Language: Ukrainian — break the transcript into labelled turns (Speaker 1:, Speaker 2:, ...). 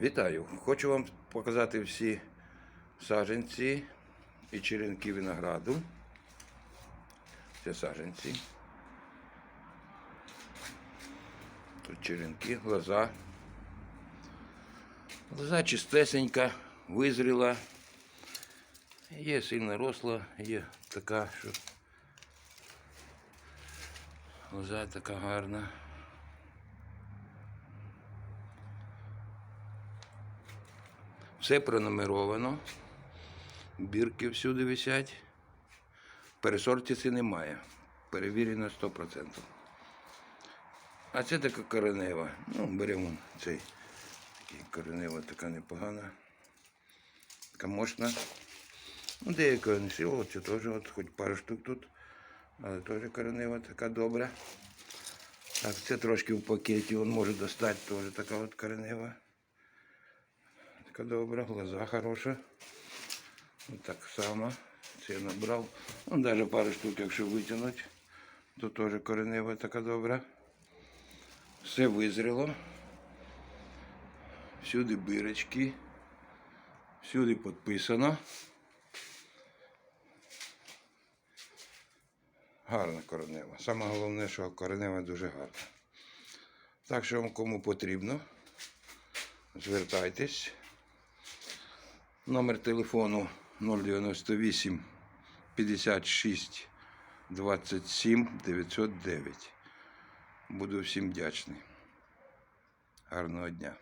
Speaker 1: Вітаю! Хочу вам показати всі саджанці і черенки винограду. Це саджанці. Тут черенки, лоза. Лоза чистесенька, визріла. Є сильно росла, є така, що лоза така гарна. Все пронумеровано. Бірки всюди висять. Пересортиці немає. Перевірено 100%. А це така коренева. Ну, беремо цей. Такий коренева така непогана. Така мощна. Ну, деяка не сила, це теж от, хоч пару штук тут. Але теж коренева така добра. Так, це трошки в пакеті, він може достати теж така от коренева. Така добра, глаза хороша. Ось так само. Це набрав. Ну, навіть пару штук, якщо витягнути, то теж коренева така добра. Все визріло. Всюди бирочки. Всюди підписано. Гарна коренева. Саме головне, що коренева дуже гарна. Так що вам кому потрібно, звертайтесь. Номер телефону 098 56 27 909. Буду всім вдячний. Гарного дня.